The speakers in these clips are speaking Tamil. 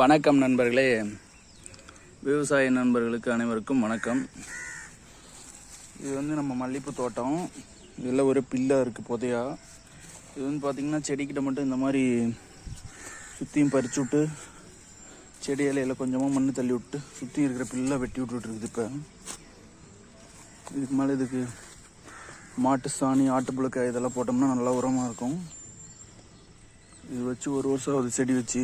வணக்கம் நண்பர்களே. விவசாய நண்பர்களுக்கு அனைவருக்கும் வணக்கம். இது வந்து நம்ம மல்லிகைப்பூ தோட்டம். இதில் ஒரு பில்லாக இருக்குது புதையா. இது வந்து பார்த்திங்கன்னா செடிக்கிட்ட மட்டும் இந்த மாதிரி சுற்றியும் பறிச்சு விட்டு செடி இலையில கொஞ்சமாக மண் தள்ளி விட்டு சுற்றி இருக்கிற பில்லை வெட்டி விட்டுட்டு இருக்குது இப்போ. இதுக்கு மேலே இதுக்கு மாட்டு சாணி ஆட்டுப்புழுக்க இதெல்லாம் போட்டோம்னா நல்லா உரமாக இருக்கும். இது வச்சு ஒரு வருஷம் ஆகுது செடி வச்சு.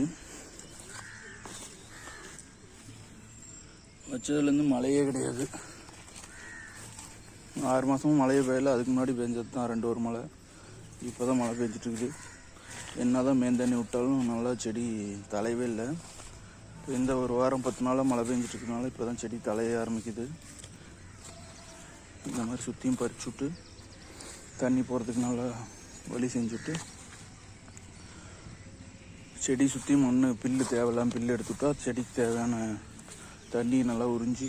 வச்சதுலேருந்து மழையே கிடையாது. ஆறு மாதமும் மழையே பெய்யல. அதுக்கு முன்னாடி பெஞ்சது தான் ரெண்டு ஒரு மழை. இப்போ தான் மழை பெஞ்சிட்ருக்குது என்ன தான் மேந்தண்ணி விட்டாலும் நல்லா செடி தலையவே இல்லை. இந்த ஒரு வாரம் பத்து நாளாக மழை பெஞ்சிட்டுருக்குனால இப்போ தான் செடி தலைய ஆரம்பிக்குது. இந்த மாதிரி சுற்றியும் பறிச்சு விட்டு தண்ணி போகிறதுக்கு நல்லா வழி செஞ்சுட்டு செடி சுற்றி மண் பில்லு தேவையில்லாம் பில்லு எடுத்துட்டா செடிக்கு தேவையான தண்ணி நல்லா உறிஞ்சி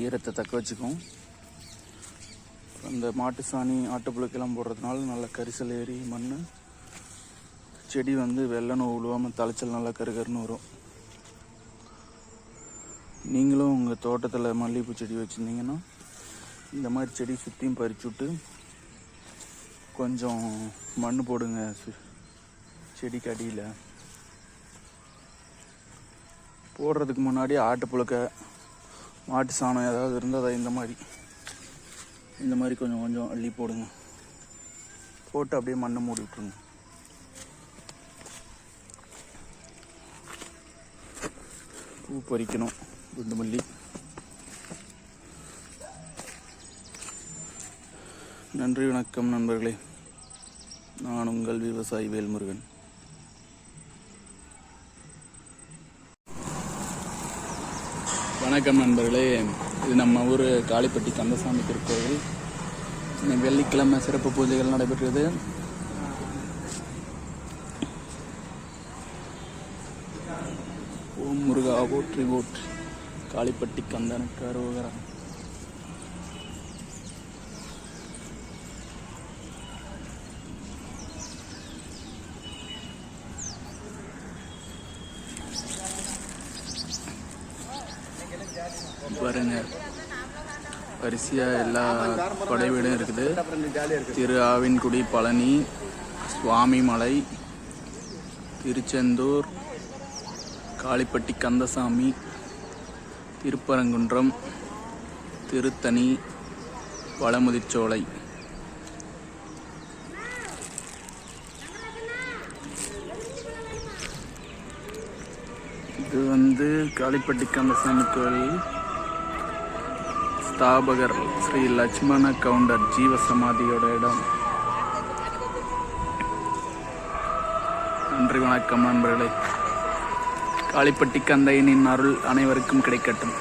ஈரத்தை தக்க வச்சுக்கும் அந்த மாட்டு சாணி ஆட்டுப்புழுக்கெல்லாம் போடுறதுனால நல்லா கரிசல் ஏறி மண் செடி வந்து வெள்ளை உழுவாமல் விழுவாமல் தலைச்சல் நல்லா கருகருன்னு வரும். நீங்களும் உங்கள் தோட்டத்தில் மல்லிகைப்பூ செடி வச்சுருந்தீங்கன்னா இந்த மாதிரி செடி சுற்றியும் பறிச்சு விட்டு கொஞ்சம் மண் போடுங்க செடிக்கு அடியில். போடுறதுக்கு முன்னாடி ஆட்டு புழுக்க மாட்டு சாணம் ஏதாவது இருந்தால் அதை இந்த மாதிரி இந்த மாதிரி கொஞ்சம் கொஞ்சம் அள்ளி போடுங்க. போட்டு அப்படியே மண்ணை மூடி விட்ருங்க பூ பறிக்கணும் குண்டு மல்லி. நன்றி வணக்கம் நண்பர்களே. நான் உங்கள் விவசாயி வேல்முருகன். வணக்கம் நண்பர்களே. இது நம்ம ஊர் காளிப்பட்டி கந்தசாமி திருக்கோவில். வெள்ளிக்கிழமை சிறப்பு பூஜைகள் நடைபெற்றது. ஓம் முருகா போற்றி போற்றி. காளிப்பட்டி கந்தனுக்கு அருவகரம். பாருங்க. வரிசையாக எல்லா படை வீடும் இருக்குது. திரு ஆவின்குடி பழனி சுவாமிமலை திருச்செந்தூர் காளிப்பட்டி கந்தசாமி திருப்பரங்குன்றம் திருத்தணி வளமுதிச்சோலை இது வந்து காளிப்பட்டி கந்தசாமி கோயில். ஸ்தாபகர் ஸ்ரீ லட்சுமண கவுண்டர் ஜீவ சமாதியோட இடம். நன்றி வணக்கம் நண்பர்களே. காளிப்பட்டி கந்தையனின் அருள் அனைவருக்கும் கிடைக்கட்டும்.